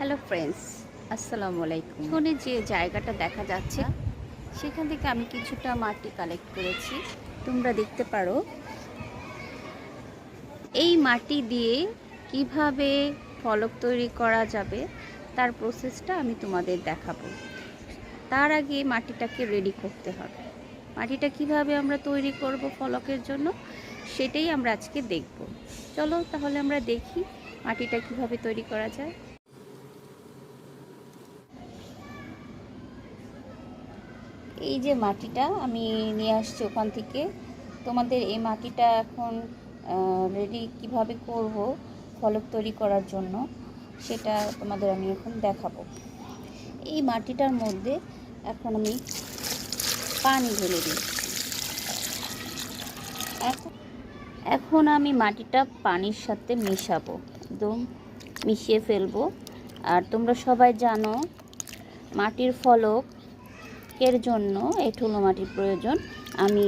Hello friends আসসালামু আলাইকুম এখানে যে জায়গাটা দেখা যাচ্ছে, সেখান থেকে আমি কিছুটা মাটি কালেক্ট করেছি। তোমরা দেখতে পারো। এই মাটি দিয়ে কীভাবে ফলক তৈরি করা যাবে, তার প্রসেসটা আমি তোমাদের দেখাবো। তার আগে মাটিটাকে রেডি করতে হবে। মাটিটা কীভাবে আমরা তৈরি করব ফলকের জন্য, সেটাই আমরা আজকে দেখব। চলো তাহলে আমরা দেখি মাটিটা কীভাবে তৈরি করা যায়। এই যে মাটিটা আমি নিয়ে আসছি ওখান থেকে। তোমাদের এই মাটিটা এখন রেডি কীভাবে করব, ফলক তৈরি করার জন্য, সেটা তোমাদের আমি এখন দেখাবো। এই মাটিটার মধ্যে এখন আমি পানি ঢেলে দিই। এখন এখন আমি মাটিটা পানির সাথে মেশাবো, একদম মিশিয়ে ফেলব। আর তোমরা সবাই জানো, মাটির ফলক এর জন্য এঁঠুলো মাটির প্রয়োজন। আমি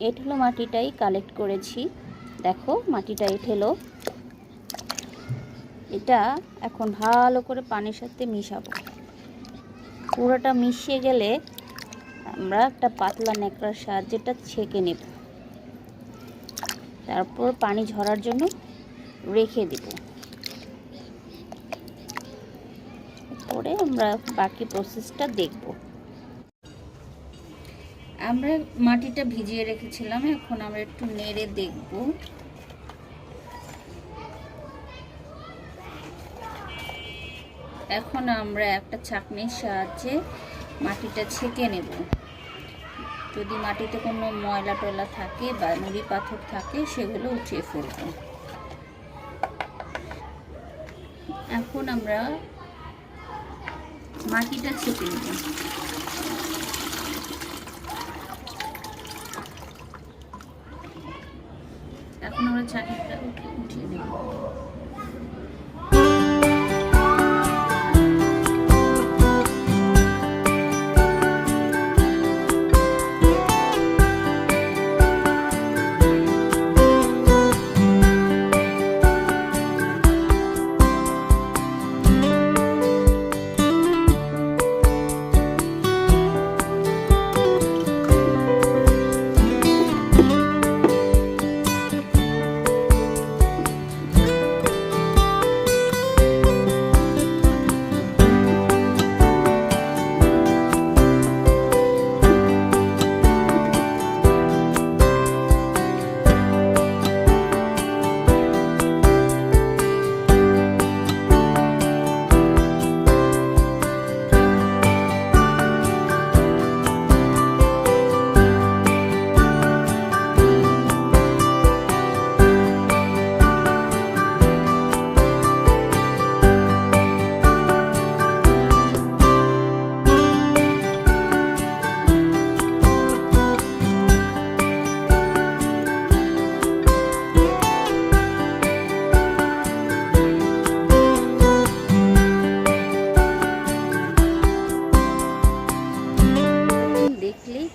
এঁঠুলো মাটিটাই কালেক্ট করেছি। দেখো, মাটিটা এঠেলো এটা এখন ভালো করে পানির সাথে মিশাবো। পুরোটা মিশিয়ে গেলে আমরা একটা পাতলা ন্যাকড়ার সাহায্যে এটা ছেঁকে নেব। তারপর পানি ঝরার জন্য রেখে দেব। পরে আমরা বাকি প্রসেসটা দেখব। আমরা মাটিটা ভিজিয়ে রেখেছিলাম, এখন আমরা একটু নেড়ে দেখব। এখন আমরা একটা ছাঁকনির সাহায্যে মাটিটা ছেঁকে নেব। যদি মাটিতে কোনো ময়লা টয়লা থাকে বা নুড়ি পাথর থাকে, সেগুলো উঠিয়ে ফেলব। এখন আমরা মাটিটা ছেঁকে নেব। এখন আমরা চাটনিটা উঠিয়ে নেব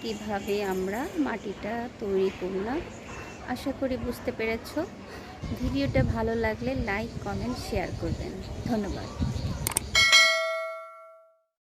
কীভাবে আমরা মাটিটা তৈরি করলাম, আশা করি বুঝতে পেরেছ। ভিডিওটা ভালো লাগলে লাইক, কমেন্ট, শেয়ার করবেন। ধন্যবাদ।